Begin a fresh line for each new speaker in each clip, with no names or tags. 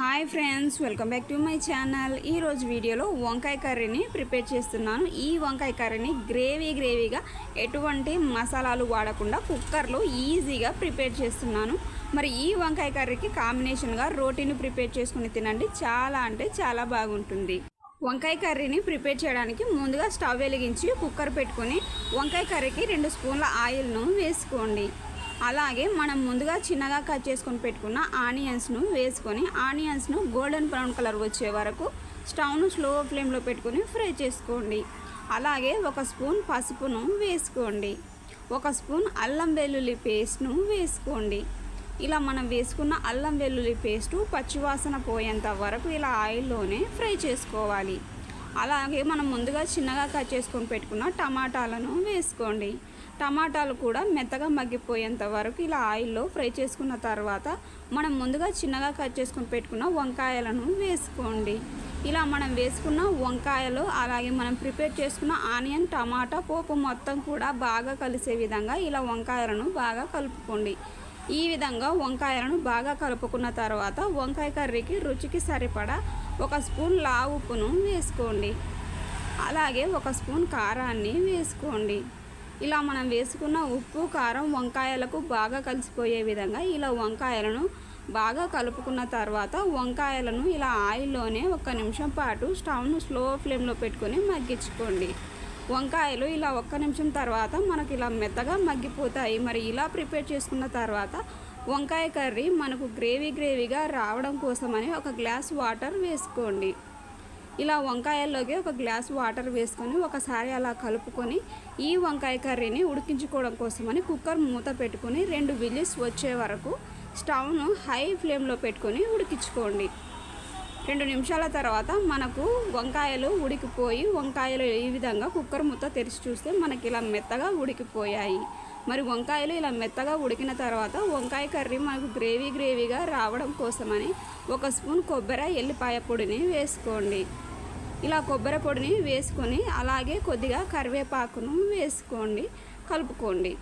Hi friends welcome back to my channel. ఈరోజు వీడియోలో వంకాయ కర్రీని ప్రిపేర్ చేస్తున్నాను. ఈ వంకాయ కర్రీని గ్రేవీ గ్రేవీగా ఎటువంటి మసాలాలు వాడకుండా కుక్కర్లో ఈజీగా ప్రిపేర్ చేస్తున్నాను. మరి ఈ వంకాయ కర్రీకి కాంబినేషన్గా రోటీని ప్రిపేర్ చేసుకుని తినండి. చాలా అంటే చాలా బాగుంటుంది. వంకాయ కర్రీని ప్రిపేర్ చేయడానికి ముందుగా స్టవ్ వెలిగించి కుక్కర్ పెట్టుకొని వంకాయ కర్రీకి రెండు స్పూన్ల ఆయిల్ను వేసుకోండి. అలాగే మనం ముందుగా చిన్నగా కట్ చేసుకొని పెట్టుకున్న ఆనియన్స్ను వేసుకొని ఆనియన్స్ను గోల్డెన్ బ్రౌన్ కలర్ వచ్చే వరకు స్టవ్ను స్లో ఫ్లేమ్లో పెట్టుకొని ఫ్రై చేసుకోండి. అలాగే ఒక స్పూన్ పసుపును వేసుకోండి. ఒక స్పూన్ అల్లం వెల్లుల్లి పేస్ట్ను వేసుకోండి. ఇలా మనం వేసుకున్న అల్లం వెల్లుల్లి పేస్టు పచ్చివాసన పోయేంత వరకు ఇలా ఆయిల్లోనే ఫ్రై చేసుకోవాలి. అలాగే మనం ముందుగా చిన్నగా కట్ చేసుకొని పెట్టుకున్న టమాటాలను వేసుకోండి. టమాటాలు కూడా మెత్తగా మగ్గిపోయేంత వరకు ఇలా ఆయిల్లో ఫ్రై చేసుకున్న తర్వాత మనం ముందుగా చిన్నగా కట్ చేసుకుని పెట్టుకున్న వంకాయలను వేసుకోండి. ఇలా మనం వేసుకున్న వంకాయలు అలాగే మనం ప్రిపేర్ చేసుకున్న ఆనియన్ టమాటా పోపు మొత్తం కూడా బాగా కలిసే విధంగా ఇలా వంకాయలను బాగా కలుపుకోండి. ఈ విధంగా వంకాయలను బాగా కలుపుకున్న తర్వాత వంకాయ కర్రీకి రుచికి సరిపడా ఒక స్పూన్ లావుపును వేసుకోండి. అలాగే ఒక స్పూన్ కారాన్ని వేసుకోండి. ఇలా మనం వేసుకున్న ఉప్పు కారం వంకాయలకు బాగా కలిసిపోయే విధంగా ఇలా వంకాయలను బాగా కలుపుకున్న తర్వాత వంకాయలను ఇలా ఆయిల్లోనే ఒక నిమిషం పాటు స్టవ్ను స్లో ఫ్లేమ్లో పెట్టుకొని మగ్గించుకోండి. వంకాయలు ఇలా ఒక్క నిమిషం తర్వాత మనకి ఇలా మెత్తగా మగ్గిపోతాయి. మరి ఇలా ప్రిపేర్ చేసుకున్న తర్వాత వంకాయ కర్రీ మనకు గ్రేవీ గ్రేవీగా రావడం కోసమని ఒక గ్లాస్ వాటర్ వేసుకోండి. ఇలా వంకాయల్లోకి ఒక గ్లాస్ వాటర్ వేసుకొని ఒకసారి అలా కలుపుకొని ఈ వంకాయ కర్రీని ఉడికించుకోవడం కోసమని కుక్కర్ మూత పెట్టుకొని రెండు విజిల్స్ వచ్చే వరకు స్టవ్ను హై ఫ్లేమ్లో పెట్టుకొని ఉడికించుకోండి. రెండు నిమిషాల తర్వాత మనకు వంకాయలు ఉడికిపోయి వంకాయలు ఈ విధంగా కుక్కర్ మూత తెరిచి చూస్తే మనకి ఇలా మెత్తగా ఉడికిపోయాయి. మరి వంకాయలు ఇలా మెత్తగా ఉడికిన తర్వాత వంకాయ కర్రీ మనకు గ్రేవీ గ్రేవీగా రావడం కోసమని ఒక స్పూన్ కొబ్బరి ఎల్లిపాయ పొడిని వేసుకోండి. ఇలా కొబ్బరి పొడిని వేసుకొని అలాగే కొద్దిగా కరివేపాకును వేసుకోండి కలుపుకోండి.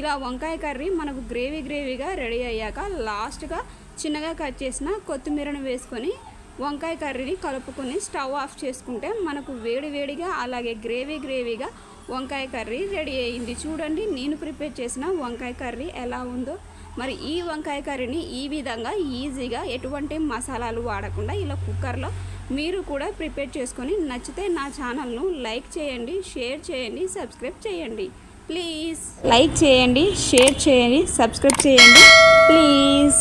ఇలా వంకాయ కర్రీ మనకు గ్రేవీ గ్రేవీగా రెడీ అయ్యాక లాస్ట్గా చిన్నగా కట్ చేసిన కొత్తిమీరను వేసుకొని వంకాయ కర్రీని కలుపుకొని స్టవ్ ఆఫ్ చేసుకుంటే మనకు వేడి వేడిగా అలాగే గ్రేవీ గ్రేవీగా వంకాయ కర్రీ రెడీ అయింది చూడండి నేను ప్రిపేర్ చేసిన వంకాయ కర్రీ ఎలా ఉందో. మరి ఈ వంకాయ కర్రీని ఈ విధంగా ఈజీగా ఎటువంటి మసాలాలు వాడకుండా ఇలా కుక్కర్లో మీరు కూడా ప్రిపేర్ చేసుకొని నచ్చితే నా ఛానల్ను లైక్ చేయండి షేర్ చేయండి సబ్స్క్రైబ్ చేయండి. ప్లీజ్. లైక్ చేయండి షేర్ చేయండి సబ్స్క్రైబ్ చేయండి. ప్లీజ్.